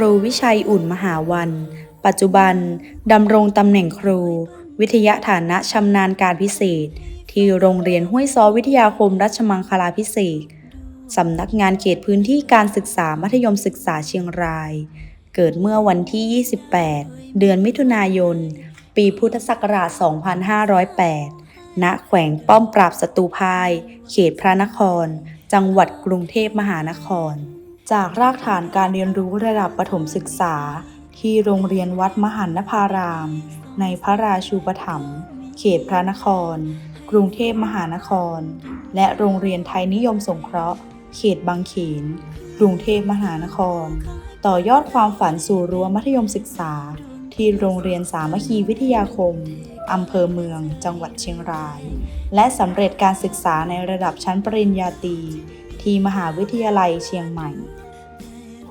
ครูวิชัยอุ่นมหาวัน ปัจจุบันดำรงตำแหน่งครู วิทยาฐานะชำนาญการพิเศษ ที่โรงเรียนห้วยซอวิทยาคมรัชมังคลาพิเศษสำนักงานเขตพื้นที่การศึกษามัธยมศึกษาเชียงราย เกิดเมื่อวันที่ 28 เดือนมิถุนายน ปีพุทธศักราช 2508 ณ แขวงป้อมปราบศัตรูพาย เขตพระนคร จังหวัดกรุงเทพมหานคร จากรากฐานการเรียนรู้ระดับประถมศึกษา ที่โรงเรียนวัดมหันนภาราม ในพระราชูปถัมภ์เขตพระนคร กรุงเทพมหานคร และโรงเรียนไทยนิยมสงเคราะห์ เขตบางเขน กรุงเทพมหานคร ต่อยอดความฝันสู่รั้วมัธยมศึกษา ที่โรงเรียนสามัคคีวิทยาคมอำเภอเมือง จังหวัดเชียงราย และสำเร็จการศึกษาในระดับชั้นปริญญาตรี ที่มหาวิทยาลัยเชียงใหม่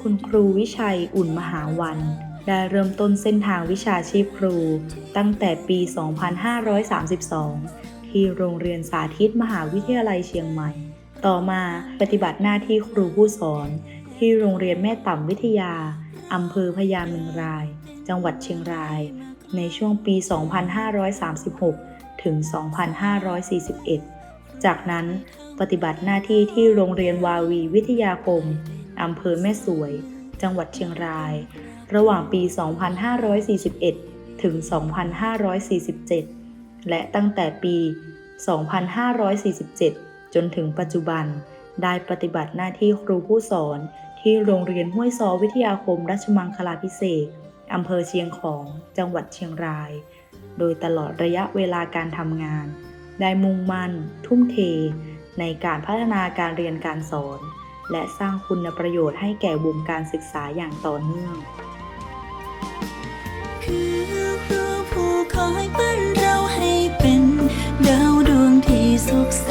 คุณครูวิชัยอุ่นมหาวัน ได้เริ่มต้นเส้นทางวิชาชีพครู ตั้งแต่ปี 2532 ที่โรงเรียนสาธิตมหาวิทยาลัยเชียงใหม่ ต่อมาปฏิบัติหน้าที่ครูผู้สอน ที่โรงเรียนแม่ต่ำวิทยาอำเภอพญาเมืองราย จังหวัดเชียงราย ในช่วงปี 2536 ถึง 2541 จากนั้นปฏิบัติหน้าที่ที่โรงเรียนวาวีวิทยาคม อำเภอแม่สวย จังหวัดเชียงราย ระหว่างปี 2541 ถึง 2547 และตั้งแต่ปี 2547 จนถึงปัจจุบัน ได้ปฏิบัติหน้าที่ครูผู้สอนที่โรงเรียนห้วยซอวิทยาคมรัชมังคลาพิเศษอำเภอเชียงของ จังหวัดเชียงราย โดยตลอดระยะเวลาการทำงาน ได้มุ่งมั่น ทุ่มเท ในการพัฒนาการเรียนการสอน และสร้างคุณประโยชน์ให้แก่วงการศึกษาอย่างต่อเนื่อง คือครูผู้คอยปั้นเราให้เป็น ดาวดวงที่สุขใส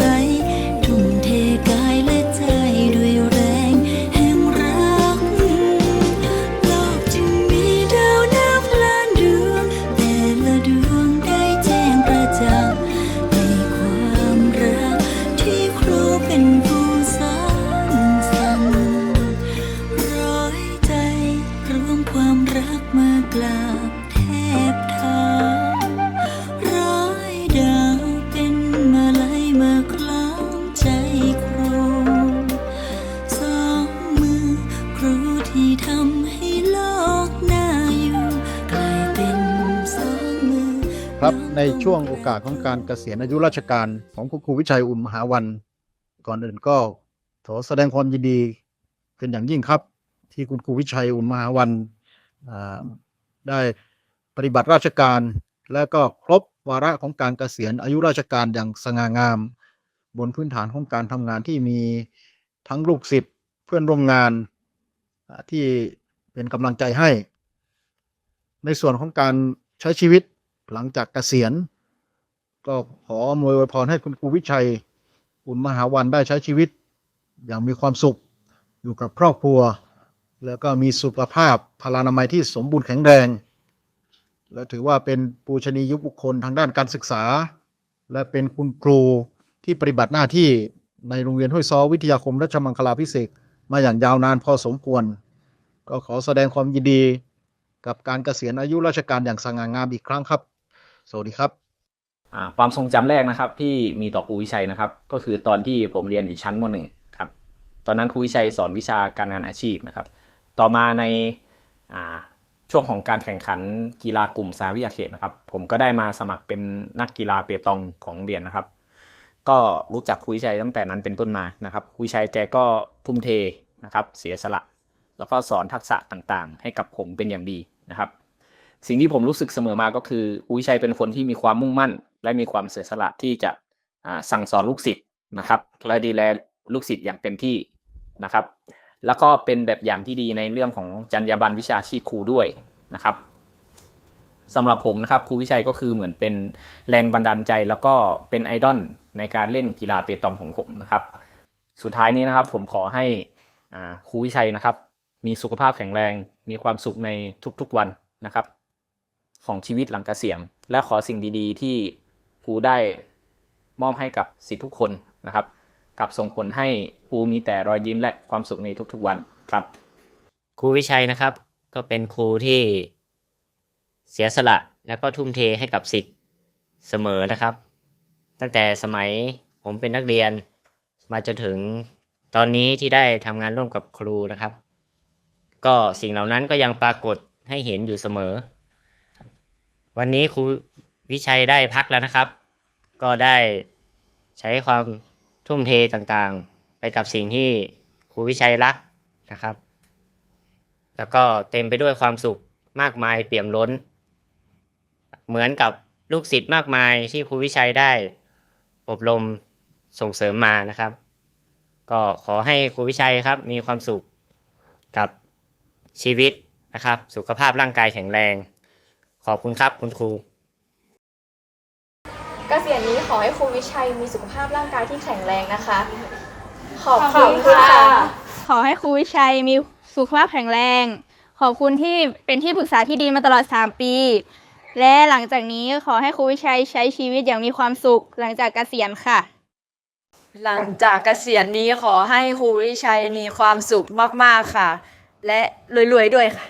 ในช่วงโอกาสของการเกษียณอายุราชการของคุณครูวิชัยอุ่นมหาวัน ก่อนอื่นก็ขอแสดงความยินดีเป็นอย่างยิ่งครับ ที่คุณครูวิชัยอุ่นมหาวันได้ปฏิบัติราชการ และก็ครบวาระของการเกษียณอายุราชการอย่างสง่างาม บนพื้นฐานของการทำงานที่มีทั้งลูกศิษย์เพื่อนร่วมงานที่เป็นกำลังใจให้ ในส่วนของการใช้ชีวิต หลังจากเกษียณ ก็ขออวยวยพรให้คุณครูวิชัยอุ่นมหาวันได้ใช้ชีวิต อย่างมีความสุขอยู่กับครอบครัว แล้วก็มีสุขภาพพลานามัยที่สมบูรณ์แข็งแรง และถือว่าเป็นปูชนียบุคคลทางด้านการศึกษา และเป็นคุณครูที่ปฏิบัติหน้าที่ในโรงเรียนห้วยซ้อวิทยาคมรัชมังคลาพิเศษมาอย่างยาวนานพอสมควร ก็ขอแสดงความยินดีกับการเกษียณอายุราชการอย่างสง่างามอีกครั้งครับ สวัสดีครับอ่าความทรงจำแรกนะครับ ที่มีต่อครูวิชัยนะครับ ก็คือตอนที่ผมเรียนอยู่ชั้นมหนึ่งครับ ตอนนั้นครูวิชัยสอนวิชาการงานอาชีพนะครับ ต่อมาในอ่าช่วงของการแข่งขันกีฬากลุ่มสาวิทยาเขตนะครับ ผมก็ได้มาสมัครเป็นนักกีฬาเปตองของเรียนนะครับ ก็รู้จักครูวิชัยตั้งแต่นั้นเป็นต้นมานะครับครูวิชัยแกก็ทุ่มเทนะครับ เสียสละ แล้วก็สอนทักษะต่างๆ ให้กับผมเป็นอย่างดีนะครับ สิ่งที่ผมรู้สึกเสมอมาก็คือครูวิชัยเป็นคนที่มีความมุ่งมั่น และมีความเสียสละที่จะสั่งสอนลูกศิษย์นะครับและดูแลลูกศิษย์อย่างเต็มที่นะครับ แล้วก็เป็นแบบอย่างที่ดีในเรื่องของจรรยาบรรณวิชาชีพครูด้วยนะครับสำหรับผมนะครับครูวิชัยก็คือเหมือนเป็นแรงบันดาลใจแล้วก็เป็นไอดอลในการเล่นกีฬาเปตองของผมนะครับ สุดท้ายนี้นะครับผมขอให้อาครูวิชัยนะครับ มีสุขภาพแข็งแรง มีความสุขในทุกๆวันนะครับ ของชีวิตหลังเกษียณและขอสิ่งดีๆ ที่ครูได้มอบให้กับสิทธิทุกคนนะครับกับส่งผลให้ครูมีแต่รอยยิ้มและความสุขในทุกๆวันครับ ครูวิชัยนะครับ ก็เป็นครูที่เสียสละแล้วก็ทุ่มเทให้กับสิทธิ์เสมอนะครับ ตั้งแต่สมัยผมเป็นนักเรียน มาจนถึงตอนนี้ที่ได้ทำงานร่วมกับครูนะครับ ก็สิ่งเหล่านั้นก็ยังปรากฏให้เห็นอยู่เสมอ วันนี้ครูวิชัยได้พักแล้วนะครับ ก็ได้ใช้ความทุ่มเทต่างๆ ไปกับสิ่งที่ครูวิชัยรักนะครับ แล้วก็เต็มไปด้วยความสุขมากมายเปี่ยมล้น เหมือนกับลูกศิษย์มากมายที่ครูวิชัยได้อบรมส่งเสริมมานะครับ ก็ขอให้ครูวิชัยครับมีความสุขกับชีวิตนะครับ สุขภาพร่างกายแข็งแรง ขอบคุณครับคุณครูเกษียณนี้ขอให้ครูวิชัยมีสุขภาพร่างกายที่แข็งแรงนะคะ ขอบขอบคุคุณณค่ะค่ะ ขอให้ครูวิชัยมีสุขภาพแข็งแรง ขอบคุณที่เป็นที่ปรึกษาที่ดีมาตลอด 3 ปี และหลังจากนี้ขอให้ครูวิชัยใช้ชีวิตอย่างมีความสุขหลังจากเกษียณค่ะ หลังจากเกษียณนี้ขอให้ครูวิชัยมีความสุขมาก ๆ ค่ะ และรวย ๆ ด้วยค่ะ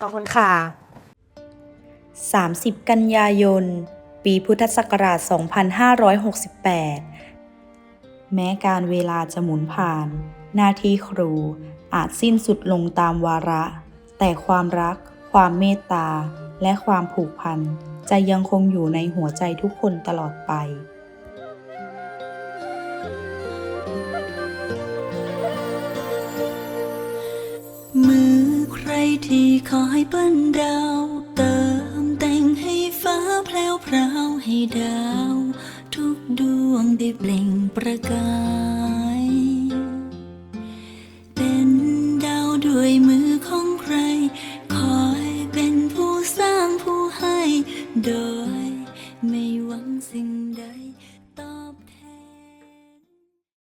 ขอบคุณค่ะ 30 กันยายน ปีพุทธศักราช 2568 แม้การเวลาจะหมุนผ่าน หน้าที่ครูอาจสิ้นสุดลงตามวาระ แต่ความรัก ความเมตตา และความผูกพัน จะยังคงอยู่ในหัวใจทุกคนตลอดไปมือใครที่คอยเปิ้นดาว ให้ดาว ทุกดวงได้เปล่งประกาย